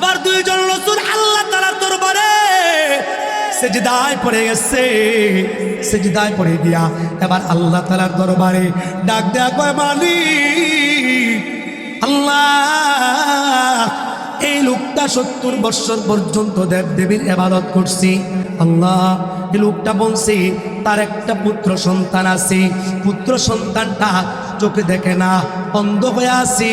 এবার দুইজন রসুল আল্লাহ তালার দরবারে সেজদায় পড়ে গেছে। সেজদায় পড়ে গিয়া এবার আল্লাহ তালার দরবারে ডাক দেয়া কয়, মালিক, আল্লাহ, এই লোকটা সত্তর বৎসর পর্যন্ত দেব দেবীর এবাদত করছি। আল্লাহ, এই লোকটা বলছে, তার একটা পুত্র সন্তান আছে। পুত্র সন্তানটা চোখে দেখে না। অন্ধ হয়ে আছি।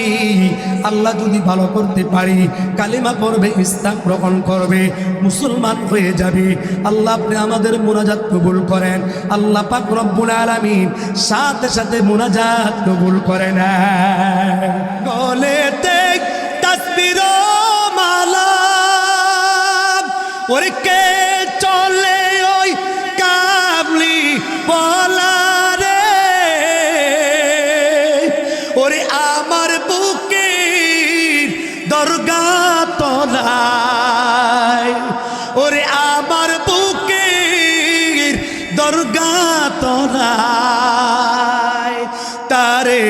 আল্লাহ যদি ভালো করতে পারি, কালিমা পড়বে, ইসলাম গ্রহণ করবে, মুসলমান হয়ে যাবে। আল্লাহ আপনি আমাদের মোনাজাত কবুল করেন। আল্লাহ পাক রব্বুল আলামিন সাথে সাথে মোনাজাত কবুল করেন গলেতে ওরে কে চলে ওরে আমার বুকে দরগা তলায় তারে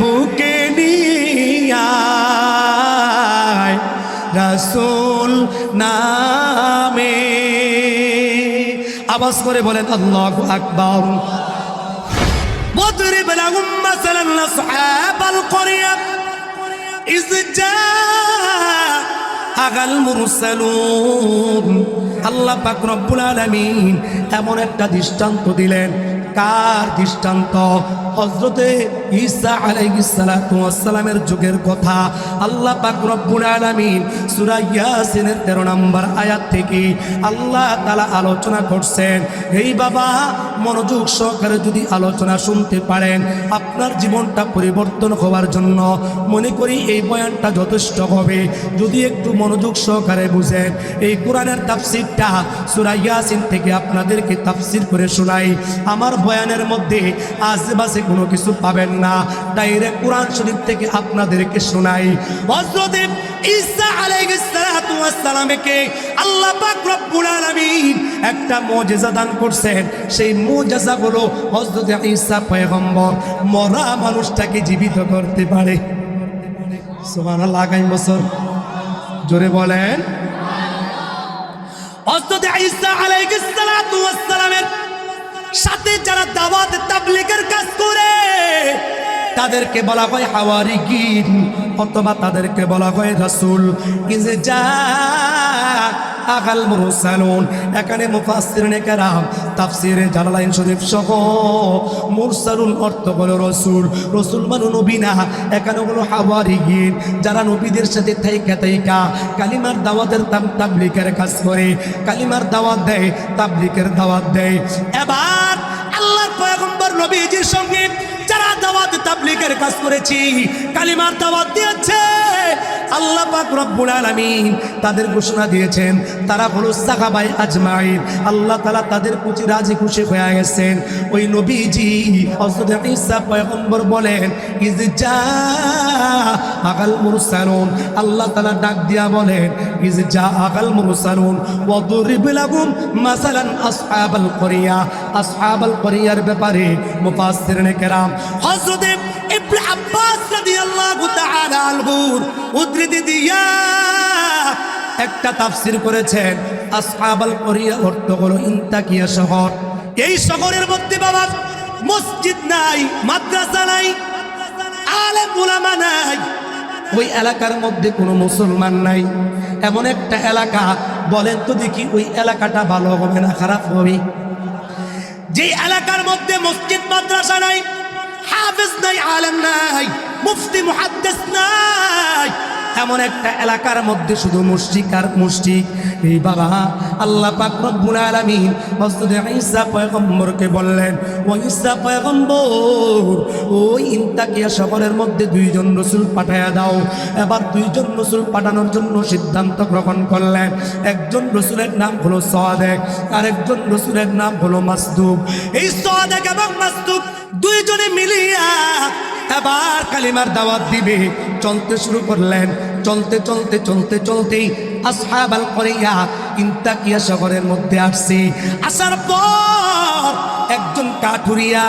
বুকে নিয়ায় রাসুল নামে আওয়াজ করে বলেন আল্লাহু আকবার واضرب لهم مثلا أصحاب القرية إذ جاء আগাল মুরসালুন। আল্লাহ পাক রব্বুল আলামিন এমন একটা দৃষ্টান্ত দিলেন। কার দৃষ্টান্ত? হজরতে ঈসা আলাইহিস সালাতু ওয়াস সালামের যুগের কথা। আল্লাহ পাক রব্বুল আলামিন সূরা ইয়াসিনের 13 নম্বর আয়াত থেকে আল্লাহ তাআলা আলোচনা করছেন, এই বাবা মনোযোগ সহকারে যদি আলোচনা শুনতে পারেন, আপনার জীবনটা পরিবর্তন হওয়ার জন্য মনে করি এই বয়ানটা যথেষ্ট হবে। যদি একটু মনোযোগ সহকারে বুঝেন, এই কোরআনের তাফসিরটা সুরাইয়াসিন থেকে আপনাদেরকে তাফসির করে শোনাই। আমার বয়ানের মধ্যে আশেপাশে কোনো কিছু পাবেন না, ডাইরেক্ট কোরআন শরীফ থেকে আপনাদেরকে শোনাই। হযরত ঈসা আল্লাহ একটা মুজিজা দান করছেন। সেই মুজিজাগুলো হযরত ঈসা পয়গম্বর, মরা মানুষটাকে জীবিত করতে পারে। আগামী বছর। জোরে বলেন। সাথে যারা দাওয়াত তাবলীগের কাজ করে, তাদেরকে বলা হয় হাওয়ারি গিন অথবা তাদেরকে বলা হয় রাসূল। ইজে যা আগাল মুরসালুন। এখানে মুফাসসিরিনে কেরাম তাফসিরে জালালাইন শরীফ সহ মুরসালুন অর্থ হলো রসুল। রসুল মানে নবী না, এখানে হলো হাওয়ারিগিন, যারা নবীদের সাথে থাইকা থাইকা কালিমার দাওয়াতের তাম, তাবলিকের কাজ করে, কালিমার দাওয়াত দেয়, তাবলিকের দাওয়াত দেয়। এবার আল্লাহর পয়গম্বর নবীজির সঙ্গে যারা দাওয়াত তাবলিগের কাজ করেছি, কালিমার দাওয়াত দিয়েছে, আল্লাহ পাক রব্বুল আলামিন তাদের ঘোষণা দিয়েছেন, তারা হলো সাহাবাই আজমাইন। আল্লাহ তাআলা তাদের প্রতি রাজি খুশি হয়ে গেছেন। ওই নবীজি হযরত ঈসা পয়গম্বর বলেন ইজ জা আগাল মুরসালুন। আল্লাহ তাআলা ডাক দিয়া বলেন ইজ জা আগাল মুরসালুন। ওয়াদরিব লাহুম মাসালান আসহাবাল করিয়া। আসহাবাল করিয়ার ব্যাপারে মুফাসসিরিনে কেরাম হযরত ইবনে আব্বাস রাদিয়াল্লাহু তাআলা আনহুর উদ্ধৃতি দিয়া একটা তাফসীর করেছেন, আসহাবাল করিয়া অর্থ হলো ইন্তাকিয়া শহর। এই শহরের মধ্যে বাবা, মসজিদ নাই, মাদ্রাসা নাই, আলেম উলামা নাই, ওই এলাকার মধ্যে কোনো মুসলমান নাই। এমন একটা এলাকা, বলেন তো দেখি ওই এলাকাটা ভালো হবে না খারাপ হবে? যে এলাকার মধ্যে মসজিদ, মাদ্রাসা নাই হাফেজ নাই, আলেম নাই, মুফতি মুহাদ্দিস নাই। এমন একটা এলাকার মধ্যে শুধু মুশরিক আর মুশরিক। এই বাবা, আল্লাহ পাক রব্বুল আলামিন হযরত ঈসা পয়গম্বরকে বললেন, ও ঈসা পয়গম্বর ওই ইন্তাকিয়া শহরের মধ্যে দুইজন রসুল পাঠায়া দাও। এবার দুইজন রসুল পাঠানোর জন্য সিদ্ধান্ত গ্রহণ করলেন। একজন রসুলের নাম হলো সাদেক, আরেকজন রসুলের নাম হলো মাসদুক। এই সাদেক এবং মাসদুক দুইজনে মিলিয়া এবার কালিমার দাওয়াত দিবে। চলতে শুরু করলেন। চলতে চলতে চলতে, চলতেই আসহাবাল করিয়া ইন্তাকিয়া শহরের মধ্যে আসছে। আসার পর একজন কাঠুরিয়া,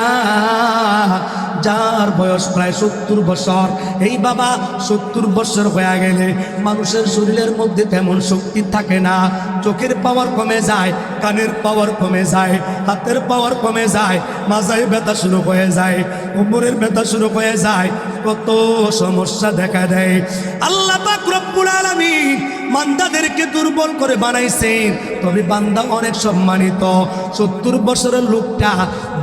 যার বয়স প্রায় সত্তর বছর। এই বাবা সত্তর বছর হয়ে গেলে মানুষের শরীরের মধ্যে তেমন শক্তি থাকে না। চোখের পাওয়ার কমে যায়, কানের পাওয়ার কমে যায়, হাতের পাওয়ার কমে যায়, মাজায় ব্যথা শুরু হয়ে যায়, কোমরের ব্যথা শুরু হয়ে যায়। কত সমস্যা দেখা দেয়। আল্লাহ রব্বুল আলামিন বান্দাদেরকে দুর্বল করে বানাইছেন তবে বান্দা অনেক সম্মানিত। সত্তর বছরের লোকটা,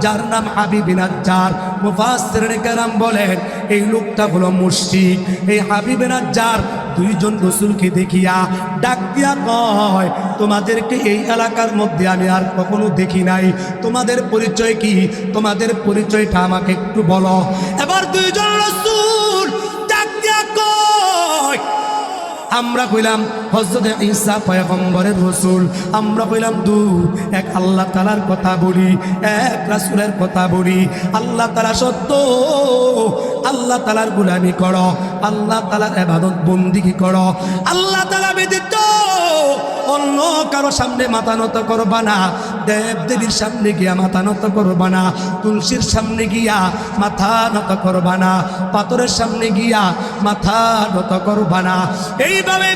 যার নাম হাবিবিন আজ্জার। মুফাসসিরিন কেরাম বলেন, এই লোকটা হলো মুশরিক। এই হাবিবিন আজ্জার দুইজন রসুলকে দেখিয়া ডাক দিয়া কয়, তোমাদেরকে এই এলাকার মধ্যে আমি আর কখনো দেখি নাই। তোমাদের পরিচয় কি? তোমাদের পরিচয়টা আমাকে একটু বলো। এবার দুইজন রসুল ডাক দিয়া কয় আমরা কইলাম হজরত ঈসা পয়গম্বরের রসুল, আমরা কইলাম দু এক আল্লাহ তালার কথা বলি, এক রাসুলের কথা বলি, আল্লাহ তালা সত্য, আল্লাহ তালার গুলামি করো, আল্লাহ তালার এবাদত বন্দিগি করো, আল্লাহ তালা ব্যতীত অন্য কারও সামনে মাথা নত করবা না। দেব দেবীর সামনে গিয়া মাথা নত করবা না। তুলসীর সামনে গিয়া মাথা নত করবা না। পাথরের সামনে গিয়া মাথা নত করবা না। এইভাবে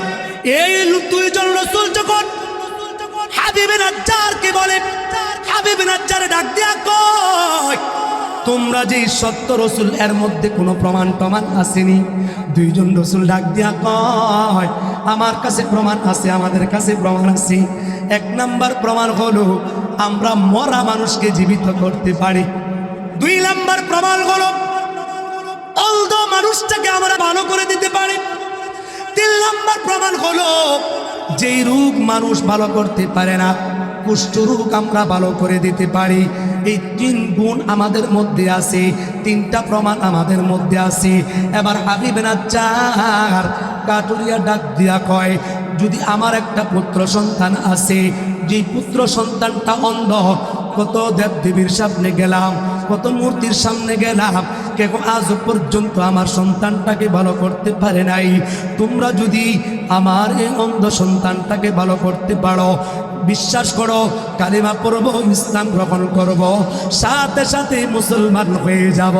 এই দুইজন রসুল যখন বলে ডাক দিয়া তোমরা যে সত্য রসুল, এর মধ্যে কোনো প্রমাণ টমান আসেনি? দুইজন রসুল ডাক দিয়া কয়, আমার কাছে প্রমাণ আছে, আমাদের কাছে প্রমাণ আছে। এক নাম্বার প্রমাণ হলো, আমরা মরা মানুষকে জীবিত করতে পারি। দুই নাম্বার প্রমাণ হলো, অন্ধ মানুষটাকে আমরা ভালো করে দিতে পারি। তিন নাম্বার প্রমাণ হলো, যেই রোগ মানুষ ভালো করতে পারে না কুষ্ঠ রোগ আমরা ভালো করে দিতে পারি। এই তিন গুণ আমাদের মধ্যে আছে, তিনটা প্রমাণ আমাদের মধ্যে আছে। এবার হাবিব না চার কাটুরিয়া ডাক দিয়া কয়, যদি আমার একটা পুত্র সন্তান আছে, যেই পুত্র সন্তানটা অন্ধ, কত দেব দেবীর সামনে গেলাম, কত মূর্তির সামনে গেলাম কেউ আজ পর্যন্ত আমার সন্তানটাকে ভালো করতে পারে নাই। তোমরা যদি আমার এই অন্ধ সন্তানটাকে ভালো করতে পারো বিশ্বাস করো, কালিমা পড়ব, ইসলাম গ্রহণ করব, সাথে সাথে মুসলমান হয়ে যাব।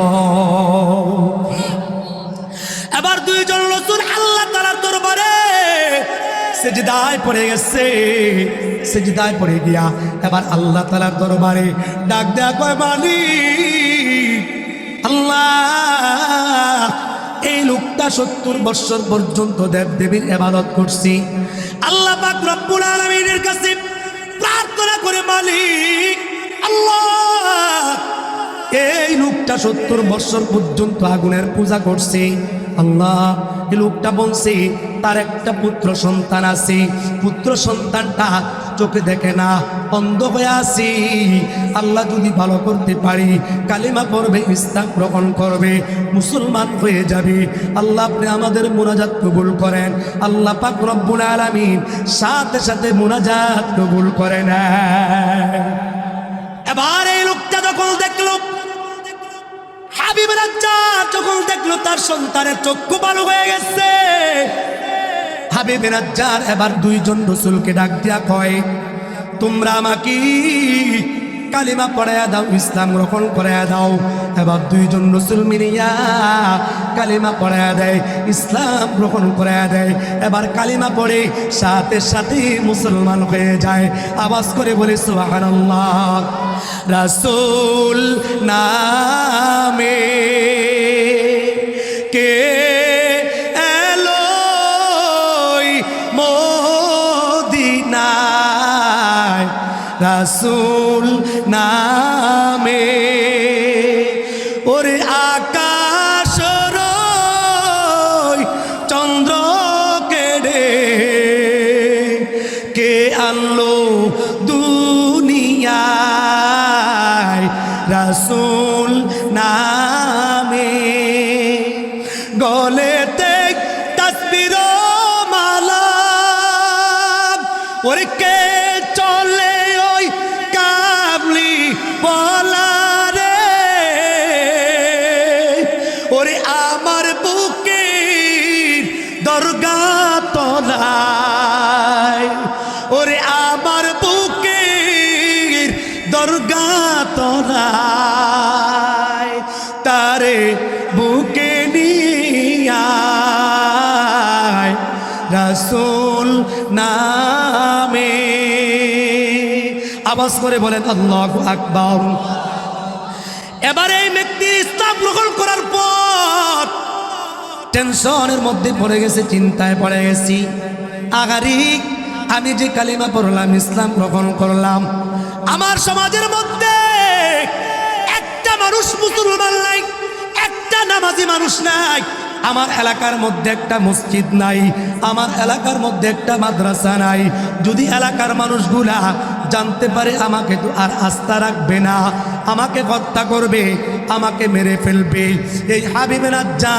এবার দুইজন রসুল আল্লাহ তালার দরবারে সেজদায় পড়ে গেছে, সেজদায় পড়ে গিয়া এবার আল্লাহ তালার দরবারে ডাক দেয়া কয়, মালিক, আল্লাহ, এই লোকটা সত্তর বৎসর পর্যন্ত দেব দেবীর এবাদত করছি। আল্লাহ পাক রব্বুল আলামিনের কাছে প্রার্থনা করে মালিক। আল্লাহ, এই লোকটা সত্তর বছর পর্যন্ত আগুনের পূজা করছে। আল্লাহ, এই লোকটা বলছে, তার একটা পুত্র সন্তান আছে। পুত্র সন্তানটা চোখে দেখে না, অন্ধ হয়ে আছি। আল্লাহ যদি ভালো করতে পারি, কালিমা পড়বে, ইসলাম গ্রহণ করবে, মুসলমান হয়ে যাবে। আল্লাহ আপনি আমাদের মোনাজাত কবুল করেন। আল্লাহ পাক রব্বুল আলামিন সাথে সাথে মোনাজাত কবুল করে নেয় এবার এই লোকটা যখন দেখল, হাবিব রাজ্জাক যখন দেখল, তার সন্তানের চক্ষু ভালো হয়ে গেছে। হাবিব রাজ্জার এবার দুইজন রসুলকে ডাক দিয়া কয়, তোমরা আমাকে কালিমা পড়াইয়া দাও, ইসলাম গ্রহণ করাইয়া দাও। এবার দুইজন রসুল মিলিয়া কালিমা পড়াইয়া দেয়, ইসলাম গ্রহণ করাইয়া দেয়। এবার কালিমা পড়ে সাথে সাথে মুসলমান হয়ে যায়। আওয়াজ করে বলে, সুবহানাল্লাহ, রাসূল নামে কে মদিনায় রাসূল নামে। ওরে আকাশ চন্দ্র কেড়ে কে আনলো দুনিয়ায় রাসূল নামে। গলেতে ওরে চলে ওই কাবলি বলা রে। ওরে আমার বুকে দরগা তলায়। ওরে আমার বুকে দরগা তলায়। আওয়াজ করে বলেন, আল্লাহু আকবার। এবারে এই ব্যক্তি ইসলাম গ্রহণ করার পর টেনশনের মধ্যে পড়ে গেছে, চিন্তায় পড়ে গেছি। আগারিক আমি যে কালিমা পড়লাম, ইসলাম গ্রহণ করলাম। আমার সমাজের মধ্যে একটা মানুষ মুসলমান নাই, একটা নামাজি মানুষ নাই। আমার এলাকার মধ্যে একটা মসজিদ নাই, আমার এলাকার মধ্যে একটা মাদ্রাসা নাই। যদি এলাকার মানুষগুলা জানতে পারে আমাকে তো আর আস্থা রাখবে না। আমাকে হত্যা করবে, আমাকে মেরে ফেলবে। এই হাবিবেনা যা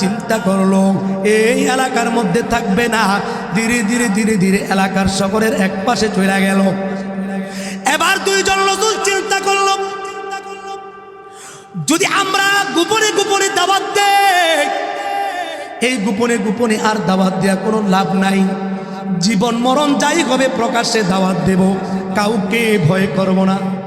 চিন্তা করল, এই এলাকার মধ্যে থাকবে না। ধীরে ধীরে ধীরে ধীরে এলাকার শহরের এক পাশে চলে গেল। এবার দুইজন নজর চিন্তা করল, যদি আমরা গোপনে গোপনে দেই, এই গোপনে গোপনে আর দাওয়াত দেওয়া কোনো লাভ নাই। জীবন মরণ যাই হবে প্রকাশ্যে দাওয়াত দেব। কাউকে ভয় করব না।